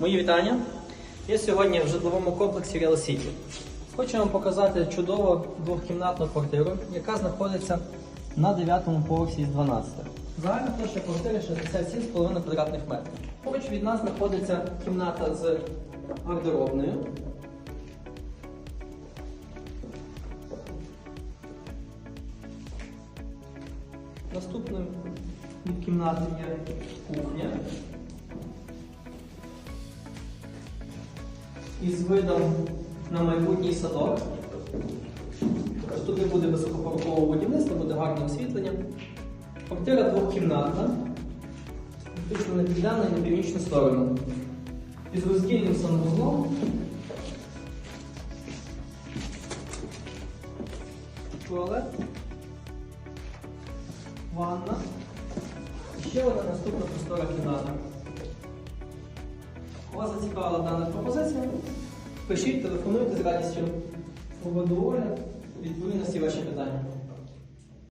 Мої вітання. Я сьогодні в житловому комплексі Real City. Хочу вам показати чудову двохкімнатну квартиру, яка знаходиться на 9 поверсі з 12. Загальна площа квартири 67,5 квадратних метрів. Поруч від нас знаходиться кімната з гардеробною. Наступною від кімнати є кухня. Із видом на майбутній садок. Ось тут буде високопаркового будівництва, буде гарне освітлення. Квартира двохкімнатна, фактично не південна і на північну сторону. Із роздільним санвузлом. Туалет. Ванна. Ще одна наступна простора кімната. Вас зацікавила дана пропозиція? Пишіть, телефонуйте з радістю. Проведу огляд відповідності ваші